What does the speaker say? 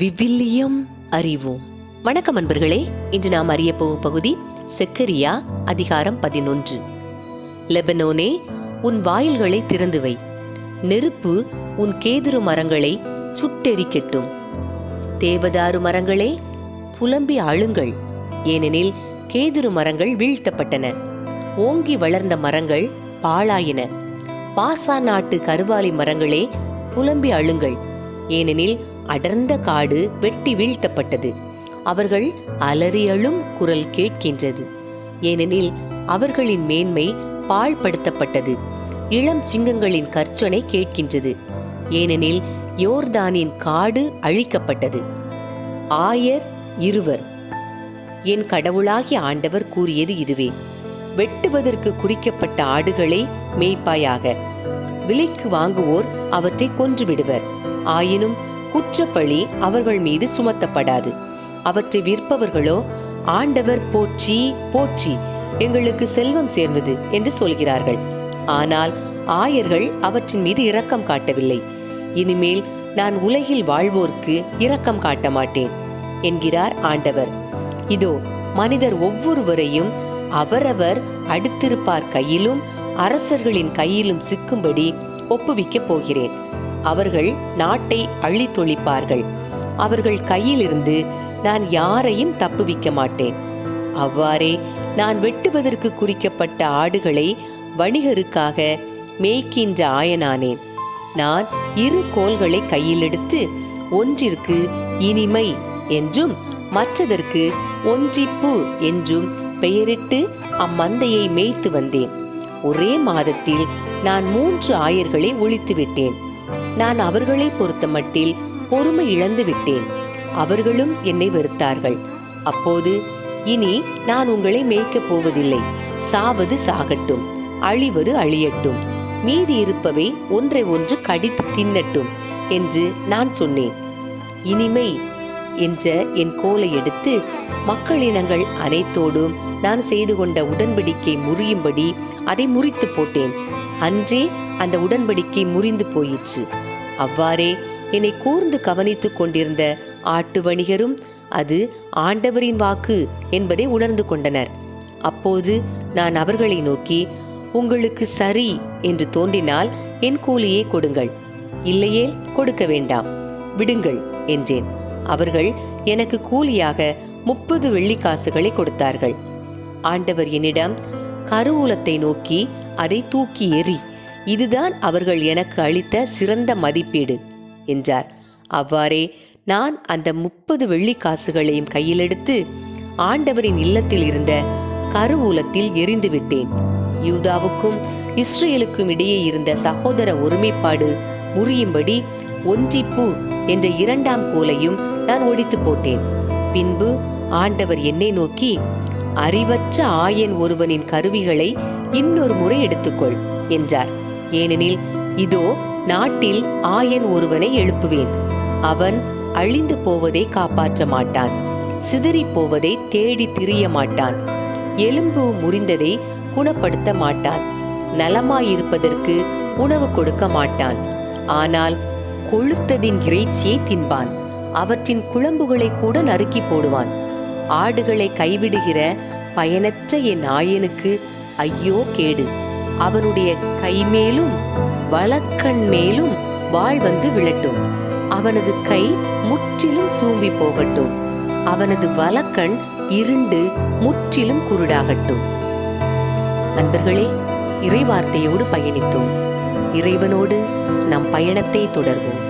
விவிலியம் அறிவோம். வணக்கம் அன்பர்களே இன்று நாம் அறிய போகும் பகுதி செக்கரியா அதிகாரம் பதினொன்று. லெபனோனே உன் வாயில்களை திறந்து வை நெருப்பு உன் கேதுரு மரங்களை சுட்டெரிக்கட்டும். தேவதாரு மரங்களே புலம்பி அழுங்கள் ஏனெனில் கேதுரு மரங்கள் வீழ்த்தப்பட்டன. ஓங்கி வளர்ந்த மரங்கள் பாழாயின. பாசா நாட்டு கருவாலி மரங்களே புலம்பி அழுங்கள். ஏனெனில் அடர்ந்த காடு வெட்டி வீழ்த்தப்பட்டது. அவர்கள் அலறியழும் குரல் கேட்கின்றது. ஏனெனில் அவர்களின் மேன்மை பாழ்படுத்தப்பட்டது. இளம் சிங்கங்களின் கர்ச்சனை கேட்கின்றது. ஏனெனில் யோர்தானின் காடு அழிக்கப்பட்டது. ஆயர் இருவர். என் கடவுளாகிய ஆண்டவர் கூறியது இதுவே. வெட்டுவதற்கு குறிக்கப்பட்ட ஆடுகளை மேய்ப்பாயாக. விலைக்கு வாங்குவோர் அவற்றை கொன்றுவிடுவர். ஆயினும் குற்றப்பழி அவர்கள் மீது சுமத்தப்படாது. அவற்றை விற்பவர்களோ ஆண்டவர் போற்றி போற்றி எங்களுக்கு செல்வம் சேர்ந்தது என்று சொல்கிறார்கள். ஆனால் ஆயர்கள் அவற்றின் மீது இரக்கம் காட்டவில்லை. இனிமேல் நான் உலகில் வாழ்வோர்க்கு இரக்கம் காட்ட மாட்டேன் என்கிறார் ஆண்டவர். இதோ மனிதர் ஒவ்வொருவரையும் அவரவர் அடுத்திருப்பார் கையிலும் அரசர்களின் கையிலும் சிக்கும்படி ஒப்புவிக்கப் போகிறேன். அவர்கள் நாட்டை அழித்தொழிப்பார்கள் அவர்கள் கையிலிருந்து நான் யாரையும் தப்புவிக்க மாட்டேன். அவ்வாறே நான் வெட்டுவதற்கு குறிக்கப்பட்ட ஆடுகளை வணிகருக்காக மேய்க்கின்ற ஆயனானேன். நான் இரு கோல்களை கையில் எடுத்து ஒன்றிற்கு இனிமை என்றும் மற்றதற்கு ஒன்றிப்பு என்றும் பெயரிட்டு அம்மந்தையை மேய்த்து வந்தேன். ஒரே மாதத்தில் நான் மூன்று ஆயர்களை ஒழித்து விட்டேன் நான் அவர்களை பொறுத்த மட்டில் பொறுமை இழந்து விட்டேன். அவர்களும் என்னை வெறுத்தார்கள். அப்போது இனி நான் உங்களை மேய்க்கப் போவதில்லை. சாவது சாகட்டும் அழிவது அழியட்டும். மீதி இருப்பவை ஒன்றை ஒன்று கடித்து தின்னட்டும் என்று நான் சொன்னேன். இனிமை என்ற என் கோலை எடுத்து மக்களினங்கள் அனைத்தோடும் நான் செய்து கொண்ட உடன்படிக்கை முறியும்படி அதை முறித்து போட்டேன். அன்றே அந்த உடன்படிக்கை முறிந்து போயிற்று. அவ்வாறே என்னை கூர்ந்து கவனித்துக் கொண்டிருந்த ஆட்டு வணிகரும் அது ஆண்டவரின் வாக்கு என்பதை உணர்ந்து கொண்டனர். அப்போது நான் அவர்களை நோக்கி உங்களுக்கு சரி என்று தோன்றினால் என் கூலியை கொடுங்கள். இல்லையே கொடுக்க வேண்டாம். விடுங்கள் என்றேன். அவர்கள் எனக்கு கூலியாக முப்பது வெள்ளிக்காசுகளை கொடுத்தார்கள். ஆண்டவர் என்னிடம் கருவூலத்தை நோக்கி அதை தூக்கி எறி இதுதான் அவர்கள் எனக்கு அளித்த சிறந்த மதிப்பீடு என்றார். அவ்வாறே நான் அந்த முப்பது வெள்ளிக்காசுகளையும் காசுகளையும் கையிலெடுத்து ஆண்டவரின் இல்லத்தில் இருந்த கருவூலத்தில் எரிந்துவிட்டேன் யூதாவுக்கும் இஸ்ரேலுக்கும் இடையே இருந்த சகோதர ஒருமைப்பாடு முறியும்படி ஒன்றிப்பு என்ற இரண்டாம் கோலையும் நான் ஒடித்து போட்டேன். பின்பு ஆண்டவர் என்னை நோக்கி அறிவற்ற ஆயன் ஒருவனின் கருவிகளை இன்னொரு முறை எடுத்துக்கொள் என்றார். ஏனெனில் இதோ நாட்டில் ஆயன் ஒருவனை எழுப்புவேன். அவன் அழிந்து போவதை காப்பாற்ற மாட்டான் சிதறி போவதை தேடி திரிய மாட்டான் எலும்பு முறிந்ததை குணப்படுத்த மாட்டான் நலமாயிருப்பதற்கு உணவு கொடுக்க மாட்டான். ஆனால் கொழுத்ததின் இறைச்சியை தின்பான் அவற்றின் குழம்புகளை கூட நறுக்கி போடுவான். ஆடுகளை கைவிடுகிற பயனற்ற என் ஆயனுக்கு ஐயோ கேடு. அவனுடைய கை மேலும் வழக்கண் மேலும் வாழ் வந்து விழட்டும். அவனது கை முற்றிலும் சூம்பி போகட்டும். அவனது வலக்கண் இருண்டு முற்றிலும் குருடாகட்டும். நண்பர்களே இறைவார்த்தையோடு பயணித்தோம். இறைவனோடு நம் பயணத்தை தொடர்வோம்.